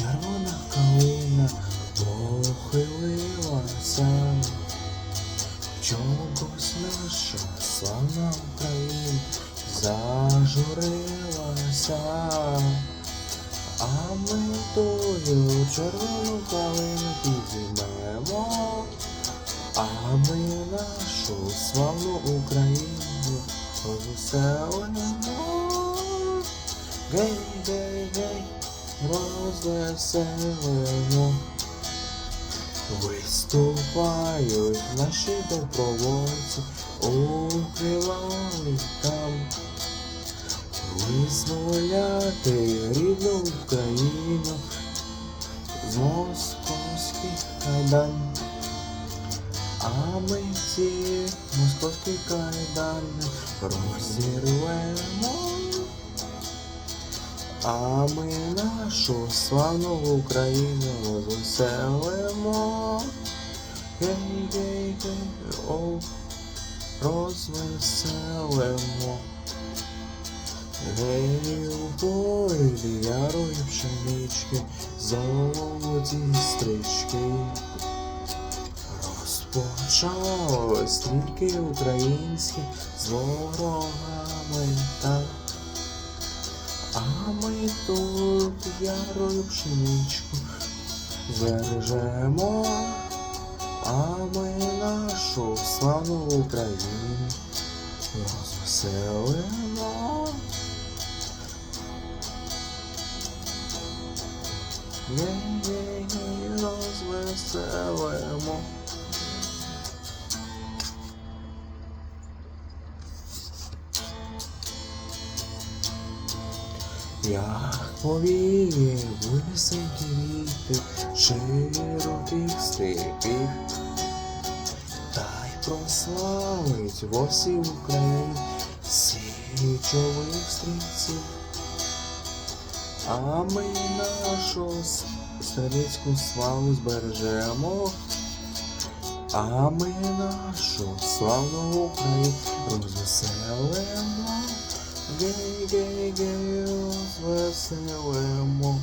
червона калина похилилася, в чомусь наша славна Україна зажурилася, а ми тою червону калину підіймемо, а ми нашу славну Україну розвеселимо. Гей, гей, гей, розвеселимо. Виступають наші добровольці, укривали там, визволяти рідну Україну з московських кайдан. А ми ці московські кайдани розірвемо. А ми нашу славну Україну розвеселимо. Гей, гей, гей, о, розвеселимо. Гей, у полі ярої пшенички, золоті стрічки. Розпочалось стрільки українські з ворогами так. Ми тут ярою пшеничку збережемо, а ми нашу славну Україну розвеселимо. Єй-єй-єй, розвеселимо. Як повіє високі віти широких степів, та й прославить во всій Україні січових стрільців. А ми нашу стрілецьку славу збережемо, а ми нашу славну Україну розвеселимо. Гей, гей, гей, розвеселимо.